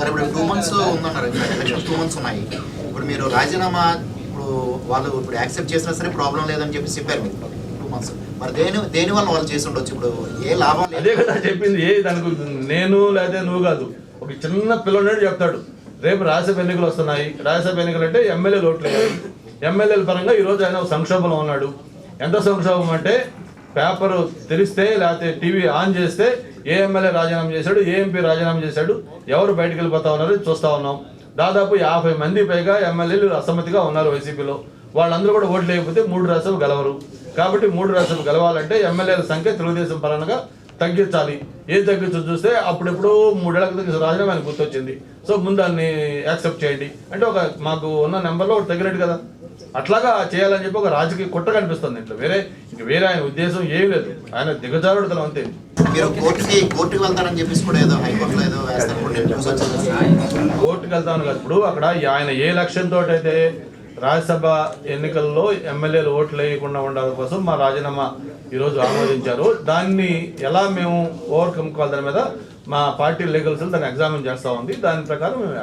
సరే ఇప్పుడు two months ఉందన్నారు ఎలక్షన్స్ టూ మంత్స్ ఉన్నాయి. ఇప్పుడు మీరు రాజీనామా ఇప్పుడు వాళ్ళు ఇప్పుడు యాక్సెప్ట్ చేసినా సరే ప్రాబ్లం లేదని చెప్పి చెప్పారు. మీరు టూ మంత్స్. మరి దేని దేని వల్ల వాళ్ళు చేసి ఉండొచ్చు? ఇప్పుడు ఏ లాభం అదే కదా చెప్పింది. ఏ దానికి నేను లేదా నువ్వు కాదు. ఒక చిన్న పిల్లడు చెప్తాడు. రేపు రాజ్యసభ ఎన్నికలు వస్తున్నాయి. రాజ్యసభ ఎన్నికలు అంటే ఎమ్మెల్యేలు ఓట్లు ఎమ్మెల్యేల పరంగా ఈరోజు ఆయన ఒక సంక్షోభంలో ఉన్నాడు. ఎంత సంక్షోభం అంటే పేపర్ తెరిస్తే లేకపోతే టీవీ ఆన్ చేస్తే ఏ ఎమ్మెల్యే రాజీనామా చేశాడు ఏ ఎంపీ రాజీనామా చేశాడు ఎవరు బయటకు వెళ్ళిపోతా ఉన్నారు చూస్తూ ఉన్నాం. దాదాపు యాభై మంది పైగా ఎమ్మెల్యేలు అసమ్మతిగా ఉన్నారు వైసీపీలో. వాళ్ళందరూ కూడా ఓట్లు లేకపోతే మూడు రాష్ట్రాలు గెలవరు. కాబట్టి మూడు రాష్ట్రాలు గెలవాలంటే ఎమ్మెల్యేల సంఖ్య తెలుగుదేశం పరంగా తగ్గించాలి. ఏం తగ్గించో చూస్తే అప్పుడెప్పుడు మూడేళ్ళ క్రితం రాజీనామా గుర్తొచ్చింది. సో ముందు దాన్ని యాక్సెప్ట్ చేయండి. అంటే ఒక మాకు ఉన్న నెంబర్లో ఒకటి తగినట్టు కదా. అట్లాగా చేయాలని చెప్పి ఒక రాజకీయ కుట్ర కనిపిస్తుంది ఇంట్లో. వేరే ఇంక వేరే ఆయన ఉద్దేశం ఏమీ లేదు. ఆయన దిగజారుడుతనం అంతే. మీరు కోర్టుకి కోర్టుకి వెళ్తారని చెప్పేసి కూడా ఏదో హైకోర్టులో ఏదో వేస్తారు కూడా న్యూస్ వచ్చింది కోర్టుకు వెళ్తాను ఇప్పుడు అక్కడ ఆయన ఏ లక్ష్యంతో అయితే రాజ్యసభ ఎన్నికల్లో ఎమ్మెల్యేలు ఓట్లు వేయకుండా ఉండడం కోసం మా రాజీనామా ఈరోజు ఆమోదించారు. దాన్ని ఎలా మేము ఓవర్కమ్ కావాలి దాని మీద మా పార్టీ లీగల్స్ దాన్ని ఎగ్జామిన్ చేస్తా ఉంది. దాని ప్రకారం మేము